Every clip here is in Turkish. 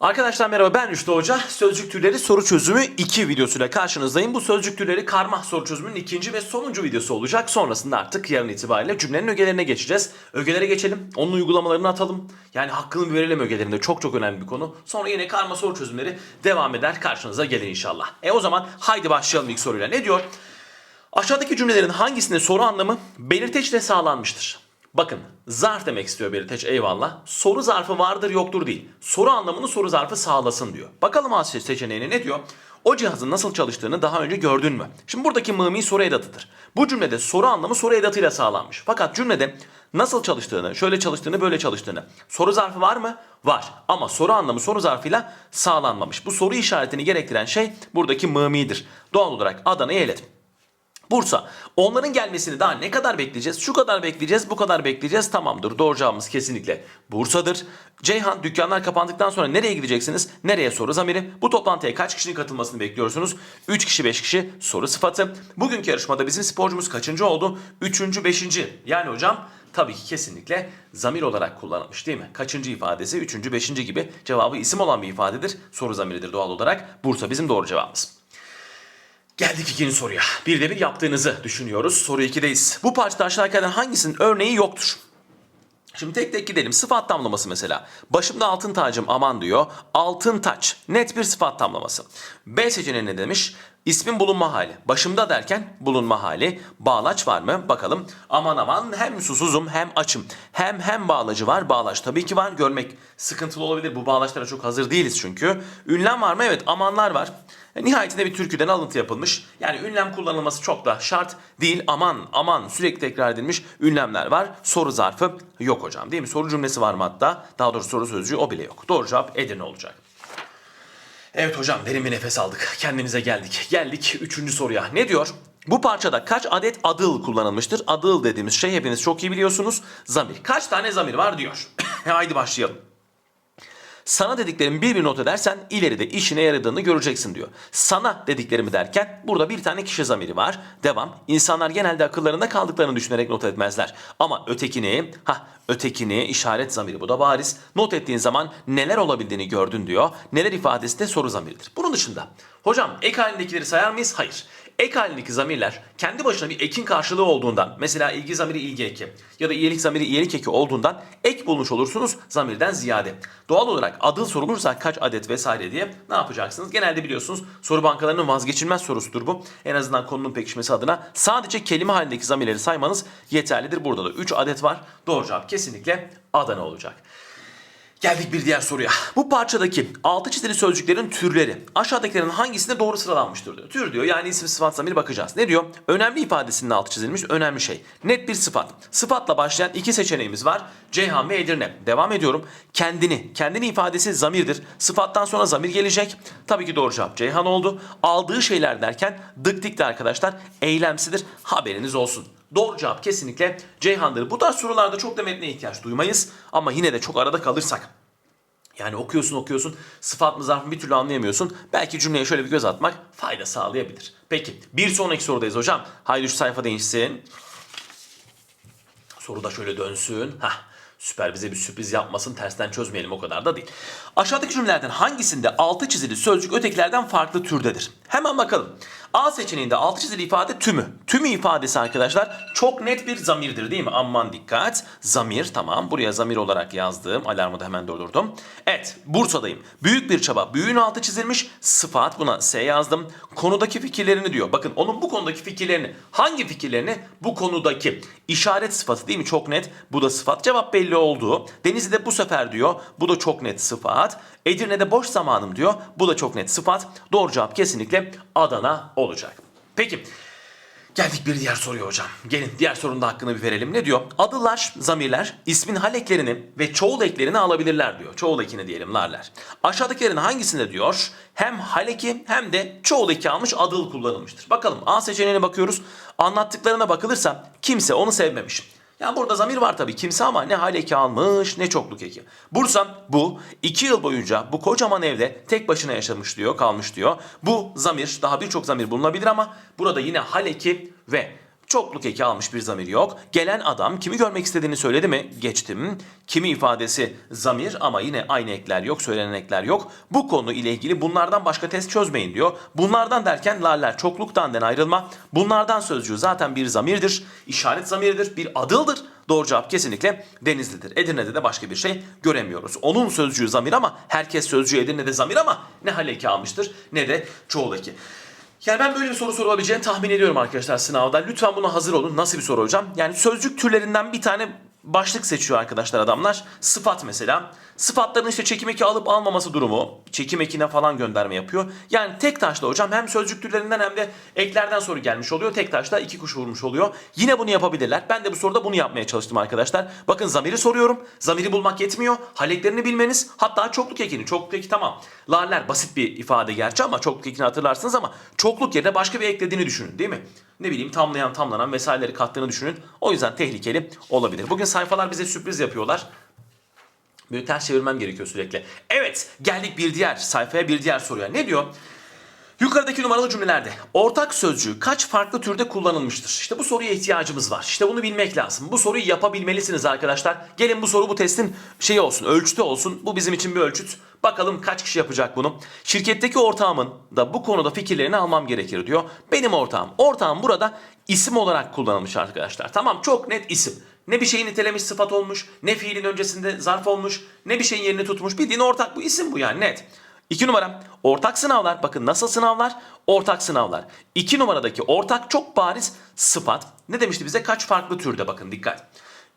Arkadaşlar merhaba ben Rüştü Hoca. Sözcük türleri soru çözümü 2 videosuyla karşınızdayım. Bu sözcük türleri karma soru çözümünün ikinci ve sonuncu videosu olacak. Sonrasında artık yarın itibariyle cümlenin ögelerine geçeceğiz. Ögelere geçelim. Onun uygulamalarını atalım. Yani hakkını verelim ögelerinde. Çok çok önemli bir konu. Sonra yine karma soru çözümleri devam eder. Karşınıza gelir inşallah. E o zaman haydi başlayalım ilk soruyla. Ne diyor? Aşağıdaki cümlelerin hangisinde soru anlamı belirteçle sağlanmıştır? Bakın zarf demek istiyor belirteç eyvallah. Soru zarfı vardır yoktur değil. Soru anlamını soru zarfı sağlasın diyor. Bakalım A seçeneğine ne diyor? O cihazın nasıl çalıştığını daha önce gördün mü? Şimdi buradaki mımi soru edatıdır. Bu cümlede soru anlamı soru edatıyla sağlanmış. Fakat cümlede nasıl çalıştığını, şöyle çalıştığını, böyle çalıştığını. Soru zarfı var mı? Var. Ama soru anlamı soru zarfıyla sağlanmamış. Bu soru işaretini gerektiren şey buradaki mımidir. Doğal olarak Adana'yı eledim. Bursa. Onların gelmesini daha ne kadar bekleyeceğiz? Şu kadar bekleyeceğiz, bu kadar bekleyeceğiz. Tamamdır. Doğru cevabımız kesinlikle Bursa'dır. Ceyhan dükkanlar kapandıktan sonra nereye gideceksiniz? Nereye soru zamiri? Bu toplantıya kaç kişinin katılmasını bekliyorsunuz? 3 kişi 5 kişi soru sıfatı. Bugünkü yarışmada bizim sporcumuz kaçıncı oldu? 3. 5. Yani hocam tabii ki kesinlikle zamir olarak kullanılmış değil mi? Kaçıncı ifadesi? 3. 5. gibi cevabı isim olan bir ifadedir. Soru zamiridir doğal olarak. Bursa bizim doğru cevabımız. Geldik ikinci soruya. Bir de bir yaptığınızı düşünüyoruz. Soru 2'deyiz. Bu parçada aşağıdakilerden hangisinin örneği yoktur? Şimdi tek tek gidelim. Sıfat tamlaması mesela. Başımda altın tacım aman diyor. Altın taç. Net bir sıfat tamlaması. B seçeneği ne demiş? İsmin bulunma hali. Başımda derken bulunma hali. Bağlaç var mı? Bakalım. Aman aman hem susuzum hem açım. Hem hem bağlacı var. Bağlaç tabii ki var. Görmek sıkıntılı olabilir. Bu bağlaçlara çok hazır değiliz çünkü. Ünlem var mı? Evet amanlar var. Nihayetinde bir türküden alıntı yapılmış. Yani ünlem kullanılması çok da şart değil. Aman aman sürekli tekrar edilmiş ünlemler var. Soru zarfı yok hocam değil mi? Soru cümlesi var mı hatta? Daha doğrusu soru sözcüğü o bile yok. Doğru cevap Edirne olacak. Evet hocam derin bir nefes aldık. Kendimize geldik. Geldik üçüncü soruya. Ne diyor? Bu parçada kaç adet adıl kullanılmıştır? Adıl dediğimiz şey hepiniz çok iyi biliyorsunuz. Zamir. Kaç tane zamir var diyor. Haydi başlayalım. Sana dediklerimi bir bir not edersen ileride işine yaradığını göreceksin diyor. Sana dediklerimi derken burada bir tane kişi zamiri var. Devam. İnsanlar genelde akıllarında kaldıklarını düşünerek not etmezler. Ama ötekini, ha ötekini işaret zamiri bu da bariz. Not ettiğin zaman neler olabildiğini gördün diyor. Neler ifadesi de soru zamiridir. Bunun dışında hocam ek halindekileri sayar mıyız? Hayır. Ek halindeki zamirler kendi başına bir ekin karşılığı olduğundan mesela ilgi zamiri ilgi eki ya da iyilik zamiri iyilik eki olduğundan ek bulmuş olursunuz zamirden ziyade. Doğal olarak adıl sorulursa kaç adet vesaire diye ne yapacaksınız? Genelde biliyorsunuz soru bankalarının vazgeçilmez sorusudur bu. En azından konunun pekişmesi adına sadece kelime halindeki zamirleri saymanız yeterlidir. Burada da 3 adet var. Doğru cevap kesinlikle Adana olacak. Geldik bir diğer soruya. Bu parçadaki altı çizili sözcüklerin türleri aşağıdakilerin hangisinde doğru sıralanmıştır diyor. Tür diyor yani isim sıfat zamir bakacağız. Ne diyor? Önemli ifadesinin altı çizilmiş önemli şey. Net bir sıfat. Sıfatla başlayan iki seçeneğimiz var. Ceyhan ve Edirne. Devam ediyorum. Kendini. Kendini ifadesi zamirdir. Sıfattan sonra zamir gelecek. Tabii ki doğru cevap Ceyhan oldu. Aldığı şeyler derken dık de arkadaşlar eylemsidir. Haberiniz olsun. Doğru cevap kesinlikle Ceyhan'dır. Bu tarz sorularda çok da metne ihtiyaç duymayız. Ama yine de çok arada kalırsak. Yani okuyorsun okuyorsun sıfat mı zarf mı bir türlü anlayamıyorsun. Belki cümleye şöyle bir göz atmak fayda sağlayabilir. Peki bir sonraki sorudayız hocam. Haydi şu sayfa değişsin. Soru da şöyle dönsün. Hah süper bize bir sürpriz yapmasın tersten çözmeyelim o kadar da değil. Aşağıdaki cümlelerden hangisinde altı çizili sözcük ötekilerden farklı türdedir? Hemen bakalım. A seçeneğinde altı çizili ifade tümü. Tümü ifadesi arkadaşlar çok net bir zamirdir değil mi? Aman dikkat. Zamir tamam. Buraya zamir olarak yazdım. Alarmı da hemen durdurdum. Evet Bursa'dayım. Büyük bir çaba. Büyüğün altı çizilmiş. Sıfat buna S yazdım. Konudaki fikirlerini diyor. Bakın onun bu konudaki fikirlerini. Hangi fikirlerini? Bu konudaki. işaret sıfatı değil mi? Çok net. Bu da sıfat. Cevap belli oldu. Denizli'de bu sefer diyor. Bu da çok net sıfat. Edirne'de boş zamanım diyor. Bu da çok net sıfat. Doğru cevap kesinlikle Adana olacak. Peki. Geldik bir diğer soruya hocam. Gelin diğer sorunun da hakkını bir verelim. Ne diyor? Adılar, zamirler ismin hal eklerini ve çoğul eklerini alabilirler diyor. Çoğul ekini diyelim larler. Aşağıdakilerin hangisinde diyor hem hal eki hem de çoğul eki almış adıl kullanılmıştır. Bakalım A seçeneğine bakıyoruz. Anlattıklarına bakılırsa kimse onu sevmemiş. Yani burada zamir var tabii kimse ama ne hal eki almış ne çokluk eki. Bursa bu iki yıl boyunca bu kocaman evde tek başına yaşamış diyor kalmış diyor. Bu zamir daha birçok zamir bulunabilir ama burada yine hal eki ve Çokluk eki almış bir zamir yok. Gelen adam kimi görmek istediğini söyledi mi? Geçtim. Kimi ifadesi zamir ama yine aynı ekler yok, söylenen ekler yok. Bu konu ile ilgili bunlardan başka test çözmeyin diyor. Bunlardan derken laller çokluktan ayrılma. Bunlardan sözcüğü zaten bir zamirdir. işaret zamiridir, bir adıldır. Doğru cevap kesinlikle Denizli'dir. Edirne'de de başka bir şey göremiyoruz. Onun sözcüğü zamir ama herkes sözcüğü Edirne'de zamir ama ne hal eki almıştır ne de çoğul eki. Yani ben böyle bir soru sorulabileceğini tahmin ediyorum arkadaşlar sınavda. Lütfen buna hazır olun. Nasıl bir soru hocam? Yani sözcük türlerinden bir tane başlık seçiyor arkadaşlar adamlar. Sıfat mesela. Sıfatların işte çekim eki alıp almaması durumu. Çekim ekine falan gönderme yapıyor. Yani tek taşla hocam hem sözcük türlerinden hem de eklerden soru gelmiş oluyor. Tek taşla iki kuş vurmuş oluyor. Yine bunu yapabilirler. Ben de bu soruda bunu yapmaya çalıştım arkadaşlar. Bakın zamiri soruyorum. Zamiri bulmak yetmiyor. Haleklerini bilmeniz. Hatta çokluk ekini. Çokluk eki tamam. Laller basit bir ifade gerçi ama çokluk ekini hatırlarsınız ama çokluk yerine başka bir eklediğini düşünün değil mi? Ne bileyim tamlayan tamlanan vesaireleri kattığını düşünün. O yüzden tehlikeli olabilir. Bugün sayfalar bize sürpriz yapıyorlar. Böyle ters çevirmem gerekiyor sürekli. Evet geldik bir diğer sayfaya bir diğer soruya. Ne diyor? Yukarıdaki numaralı cümlelerde ortak sözcüğü kaç farklı türde kullanılmıştır? İşte bu soruya ihtiyacımız var. İşte bunu bilmek lazım. Bu soruyu yapabilmelisiniz arkadaşlar. Gelin bu soru bu testin şeyi olsun, ölçütü olsun. Bu bizim için bir ölçüt. Bakalım kaç kişi yapacak bunu. Şirketteki ortağımın da bu konuda fikirlerini almam gerekir diyor. Benim ortağım. Ortağım burada isim olarak kullanılmış arkadaşlar. Tamam çok net isim. Ne bir şeyi nitelemiş sıfat olmuş, ne fiilin öncesinde zarf olmuş, ne bir şeyin yerini tutmuş. Bildiğin ortak bu isim bu yani net. İki numara ortak sınavlar. Bakın nasıl sınavlar? Ortak sınavlar. İki numaradaki ortak çok bariz sıfat. Ne demişti bize? Kaç farklı türde bakın dikkat.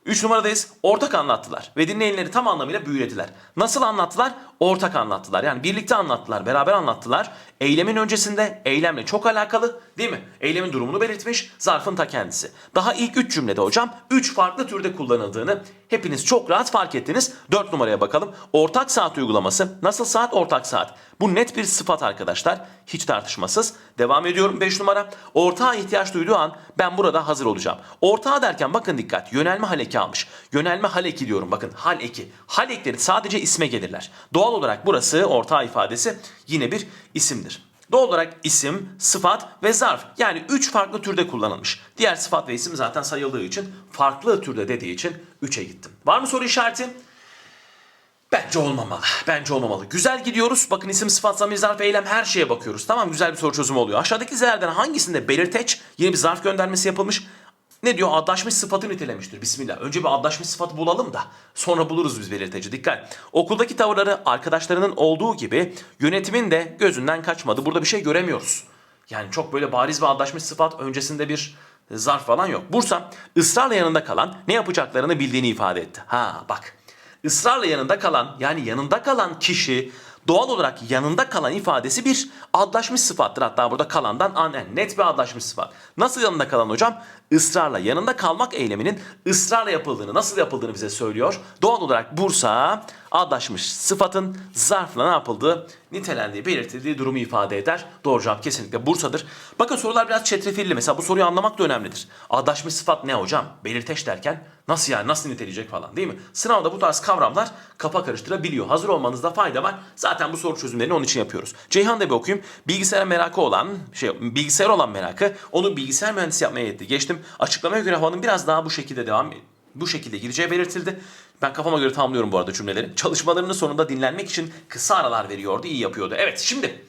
3 numaradayız. Ortak anlattılar ve dinleyenleri tam anlamıyla büyülediler. Nasıl anlattılar? Ortak anlattılar. Yani birlikte anlattılar, beraber anlattılar. Eylemin öncesinde eylemle çok alakalı değil mi? Eylemin durumunu belirtmiş, zarfın ta kendisi. Daha ilk 3 cümlede hocam 3 farklı türde kullanıldığını hepiniz çok rahat fark ettiniz. 4 numaraya bakalım. Ortak saat uygulaması. Nasıl saat? Ortak saat. Bu net bir sıfat arkadaşlar. Hiç tartışmasız. Devam ediyorum 5 numara. Ortağa ihtiyaç duyduğu an ben burada hazır olacağım. Ortağa derken bakın dikkat. Yönelme hal eki almış. Yönelme hal eki diyorum bakın. Hal eki. Hal ekleri sadece isme gelirler. Doğal olarak burası ortağı ifadesi yine bir isimdir. Doğal olarak isim, sıfat ve zarf yani 3 farklı türde kullanılmış. Diğer sıfat ve isim zaten sayıldığı için farklı türde dediği için 3'e gittim. Var mı soru işareti? Bence olmamalı. Bence olmamalı. Güzel gidiyoruz. Bakın isim, sıfat, zamir, zarf, eylem her şeye bakıyoruz. Tamam güzel bir soru çözümü oluyor. Aşağıdaki dizelerden hangisinde belirteç yine bir zarf göndermesi yapılmış? Ne diyor? Adlaşmış sıfatı nitelemiştir. Bismillah. Önce bir adlaşmış sıfatı bulalım da sonra buluruz biz belirteci. Dikkat. Okuldaki tavırları arkadaşlarının olduğu gibi yönetimin de gözünden kaçmadı. Burada bir şey göremiyoruz. Yani çok böyle bariz bir adlaşmış sıfat öncesinde bir zarf falan yok. Bursa ısrarla yanında kalan ne yapacaklarını bildiğini ifade etti. Ha bak ısrarla yanında kalan yani yanında kalan kişi doğal olarak yanında kalan ifadesi bir adlaşmış sıfattır. Hatta burada kalandan an yani net bir adlaşmış sıfat. Nasıl yanında kalan hocam? Israrla yanında kalmak eyleminin ısrarla yapıldığını, nasıl yapıldığını bize söylüyor. Doğal olarak Bursa adlaşmış sıfatın zarfla ne yapıldığı, nitelendiği, belirtildiği durumu ifade eder. Doğru cevap kesinlikle Bursa'dır. Bakın sorular biraz çetrefilli. Mesela bu soruyu anlamak da önemlidir. Adlaşmış sıfat ne hocam? Belirteç derken nasıl yani nasıl niteleyecek falan değil mi? Sınavda bu tarz kavramlar kafa karıştırabiliyor. Hazır olmanızda fayda var. Zaten bu soru çözümlerini onun için yapıyoruz. Ceyhan da bir okuyayım. Bilgisayar merakı olan, şey bilgisayar olan merakı onu bilgisayar mühendisi yapmaya yetti. Geçtim. Açıklamaya göre havanın biraz daha bu şekilde devam bu şekilde gireceği belirtildi. Ben kafama göre tamamlıyorum bu arada cümleleri. Çalışmalarının sonunda dinlenmek için kısa aralar veriyordu, iyi yapıyordu. Evet şimdi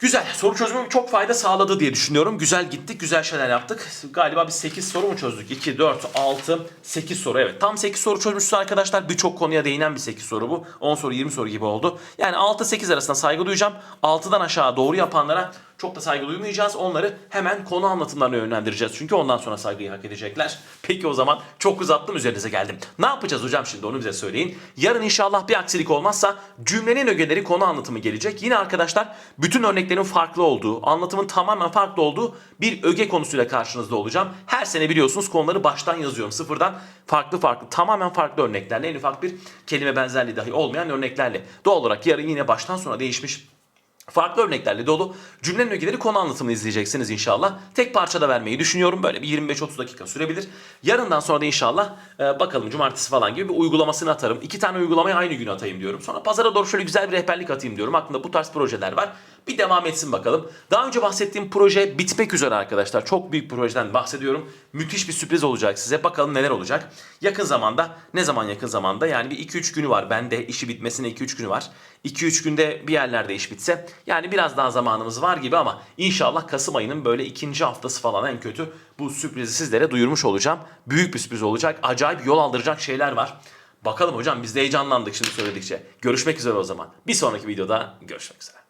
Güzel. Soru çözümü çok fayda sağladı diye düşünüyorum. Güzel gittik, güzel şeyler yaptık. Galiba biz 8 soru mu çözdük? 2, 4, 6, 8 soru. Evet tam 8 soru çözmüşüz arkadaşlar. Birçok konuya değinen bir 8 soru bu. 10 soru, 20 soru gibi oldu. Yani 6-8 arasında saygı duyacağım. 6'dan aşağı doğru yapanlara çok da saygı duymayacağız. Onları hemen konu anlatımlarına yönlendireceğiz. Çünkü ondan sonra saygıyı hak edecekler. Peki o zaman çok uzattım üzerinize geldim. Ne yapacağız hocam şimdi onu bize söyleyin. Yarın inşallah bir aksilik olmazsa cümlenin ögeleri konu anlatımı gelecek. Yine arkadaşlar bütün örneklerin farklı olduğu, anlatımın tamamen farklı olduğu bir öge konusuyla karşınızda olacağım. Her sene biliyorsunuz konuları baştan yazıyorum. Sıfırdan farklı farklı tamamen farklı örneklerle en ufak bir kelime benzerliği dahi olmayan örneklerle. Doğal olarak yarın yine baştan sona değişmiş Farklı örneklerle dolu cümlenin ögeleri konu anlatımını izleyeceksiniz inşallah. Tek parçada vermeyi düşünüyorum. Böyle bir 25-30 dakika sürebilir. Yarından sonra da inşallah e, bakalım cumartesi falan gibi bir uygulamasını atarım. İki tane uygulamayı aynı gün atayım diyorum. Sonra pazara doğru şöyle güzel bir rehberlik atayım diyorum. Aklımda bu tarz projeler var. Bir devam etsin bakalım. Daha önce bahsettiğim proje bitmek üzere arkadaşlar. Çok büyük projeden bahsediyorum. Müthiş bir sürpriz olacak size. Bakalım neler olacak. Yakın zamanda, ne zaman yakın zamanda? Yani bir 2-3 günü var. Bende işi bitmesine 2-3 günü var. 2-3 günde bir yerlerde iş bitse. Yani biraz daha zamanımız var gibi ama inşallah Kasım ayının böyle ikinci haftası falan en kötü bu sürprizi sizlere duyurmuş olacağım. Büyük bir sürpriz olacak. Acayip yol aldıracak şeyler var. Bakalım hocam biz de heyecanlandık şimdi söyledikçe. Görüşmek üzere o zaman. Bir sonraki videoda görüşmek üzere.